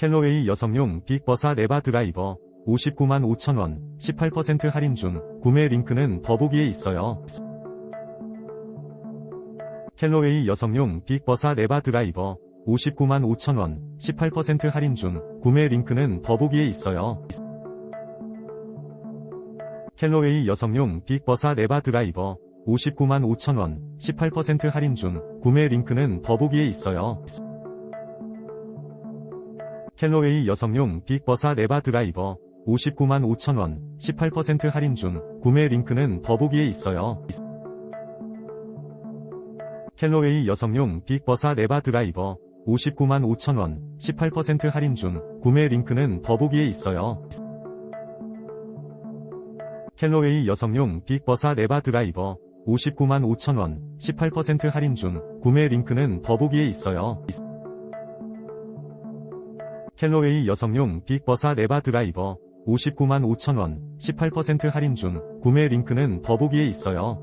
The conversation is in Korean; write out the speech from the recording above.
캘로웨이 여성용 빅버사 레바 드라이버 59만 5천원 18% 할인 중 구매 링크는 더보기에 있어요. 캘로웨이 여성용 빅버사 레바 드라이버 59만 5천원 18% 할인 중 구매 링크는 더보기에 있어요. 캘로웨이 여성용 빅버사 레바 드라이버 59만 5천원 18% 할인 중 구매 링크는 더보기에 있어요. 캘로웨이 여성용 빅버사 레바 드라이버 59만 5천원 18% 할인 중 구매 링크는 더보기에 있어요. 캘로웨이 여성용 빅버사 레바 드라이버 59만 5천원 18% 할인 중 구매 링크는 더보기에 있어요. 캘로웨이 여성용 빅버사 레바 드라이버 59만 5천원 18% 할인 중 구매 링크는 더보기에 있어요. 캘로웨이 여성용 빅버사 레바 드라이버 59만 5천원 18% 할인 중 구매 링크는 더보기에 있어요.